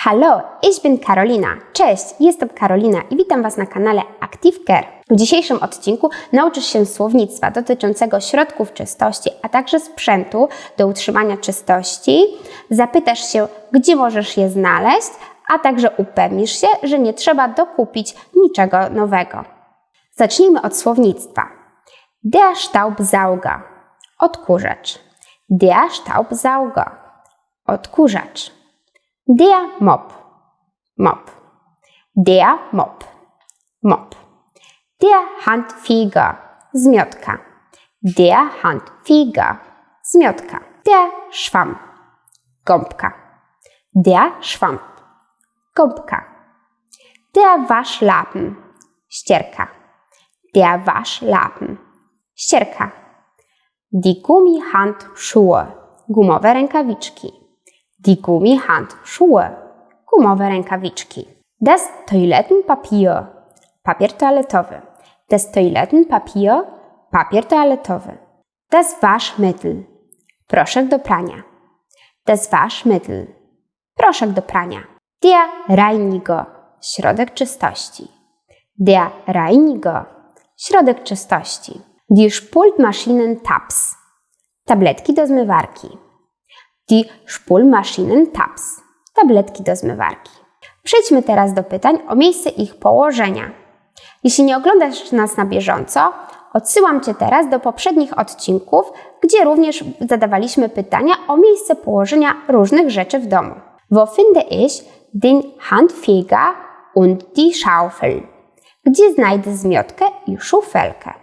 Hallo, ich bin Karolina. Cześć, jestem Karolina i witam Was na kanale Active Care. W dzisiejszym odcinku nauczysz się słownictwa dotyczącego środków czystości, a także sprzętu do utrzymania czystości. Zapytasz się, gdzie możesz je znaleźć, a także upewnisz się, że nie trzeba dokupić niczego nowego. Zacznijmy od słownictwa. Der Staubsauger. Odkurzacz. Der Staubsauger. Odkurzacz. Der Mop. Mop. Der Mop. Mop. Der Handfeger. Zmiotka. Der Handfeger. Zmiotka. Der Schwamm. Gąbka. Der Schwamm. Gąbka. Der Waschlappen. Ścierka. Der Waschlappen. Ścierka. Die Gummihandschuhe. Gumowe rękawiczki. Die Gummihandschuhe. Gumowe rękawiczki. Das Toilettenpapier. Papier toaletowy. Das Toilettenpapier. Papier toaletowy. Das Waschmittel. Proszek do prania. Das Waschmittel. Proszek do prania. Der Reiniger. Środek czystości. Der Reiniger. Środek czystości. Die Spülmaschinen-Tabs. Tabletki do zmywarki. Die Spülmaschinen-Tabs. Tabletki do zmywarki. Przejdźmy teraz do pytań o miejsce ich położenia. Jeśli nie oglądasz nas na bieżąco, odsyłam Cię teraz do poprzednich odcinków, gdzie również zadawaliśmy pytania o miejsce położenia różnych rzeczy w domu. Wo finde ich den Handfeger und die Schaufel? Gdzie znajdę zmiotkę i szufelkę?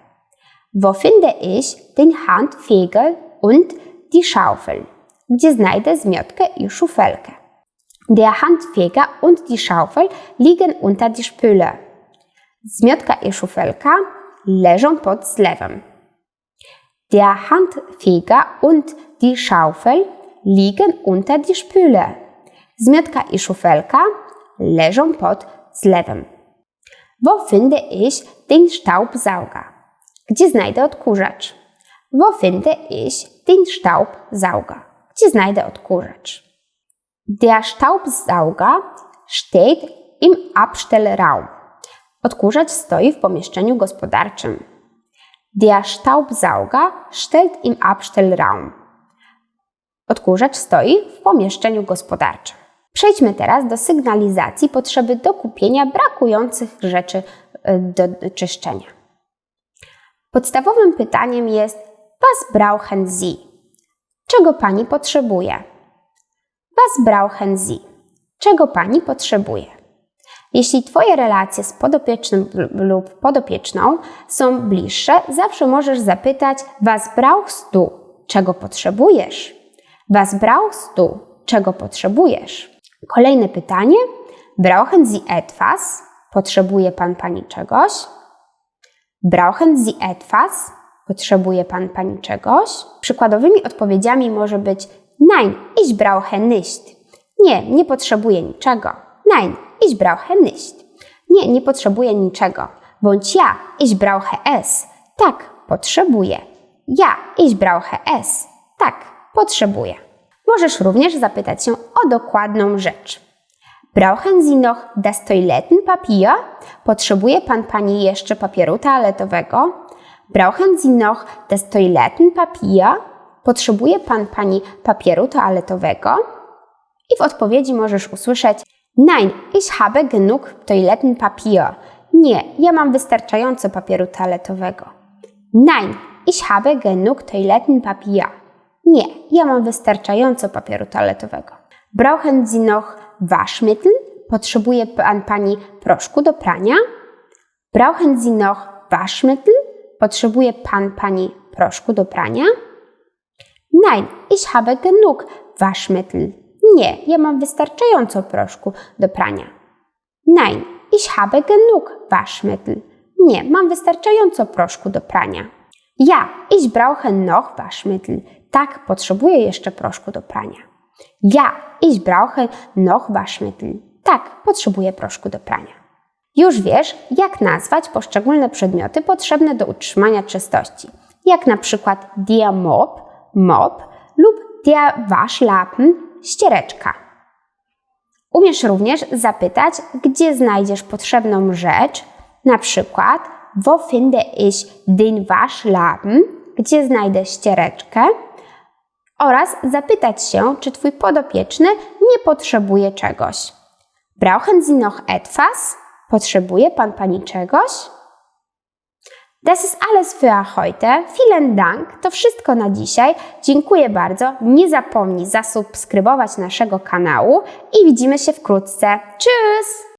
Wo finde ich den Handfeger und die Schaufel? Gdzie znajdę zmiotkę i szufelkę? Der Handfeger und die Schaufel liegen unter die Spüle. Zmiotka i szufelka leżą pod zlewem. Der Handfeger und die Schaufel liegen unter die Spüle. Zmiotka i szufelka leżą pod zlewem. Wo finde ich den Staubsauger? Gdzie znajdę odkurzacz? Wo finde ich den Staubsauger? Gdzie znajdę odkurzacz? Der Staubsauger steht im Abstellraum. Odkurzacz stoi w pomieszczeniu gospodarczym. Der Staubsauger steht im Abstellraum. Odkurzacz stoi w pomieszczeniu gospodarczym. Przejdźmy teraz do sygnalizacji potrzeby dokupienia brakujących rzeczy y, do czyszczenia. Podstawowym pytaniem jest: Was brauchen Sie? Czego pani potrzebuje? Was brauchen Sie? Czego pani potrzebuje? Jeśli Twoje relacje z podopiecznym lub podopieczną są bliższe, zawsze możesz zapytać Was brauchst du? Czego potrzebujesz? Was brauchst du? Czego potrzebujesz? Kolejne pytanie. Brauchen Sie etwas? Potrzebuje Pan Pani czegoś? Brauchen Sie etwas? Potrzebuje Pan Pani czegoś? Przykładowymi odpowiedziami może być Nein, ich brauche nicht. Nie, nie potrzebuję niczego. Nein, ich brauche nicht. Nie, nie potrzebuję niczego. Bądź ja, ich brauche es. Tak, potrzebuję. Ja, ich brauche es. Tak, potrzebuję. Możesz również zapytać się o dokładną rzecz. Brauchen Sie noch das Toilettenpapier? Potrzebuje Pan Pani jeszcze papieru toaletowego? Brauchen Sie noch das Toilettenpapier? Potrzebuje Pan Pani papieru toaletowego? I w odpowiedzi możesz usłyszeć Nein, ich habe genug Toilettenpapier. Nie, ja mam wystarczająco papieru toaletowego. Nein, ich habe genug Toilettenpapier. Nie, ja mam wystarczająco papieru toaletowego. Brauchen Sie noch Waschmittel? Potrzebuje Pan Pani proszku do prania? Brauchen Sie noch Waschmittel? Potrzebuje Pan Pani proszku do prania? Nein, ich habe genug Waschmittel. Nie, ja mam wystarczająco proszku do prania. Nein, ich habe genug Waschmittel. Nie, mam wystarczająco proszku do prania. Ja, ich brauche noch Waschmittel. Tak, potrzebuję jeszcze proszku do prania. Ja, ich brauche noch Waschmittel. Tak, potrzebuję proszku do prania. Już wiesz, jak nazwać poszczególne przedmioty potrzebne do utrzymania czystości, jak na przykład der Mop, lub der ściereczka. Umiesz również zapytać, gdzie znajdziesz potrzebną rzecz, na przykład Wo finde ich den Waschlappen? Gdzie znajdę ściereczkę? Oraz zapytać się, czy Twój podopieczny nie potrzebuje czegoś. Brauchen Sie noch etwas? Potrzebuje Pan Pani czegoś? Das ist alles für heute. Vielen Dank. To wszystko na dzisiaj. Dziękuję bardzo. Nie zapomnij zasubskrybować naszego kanału i widzimy się wkrótce. Tschüss!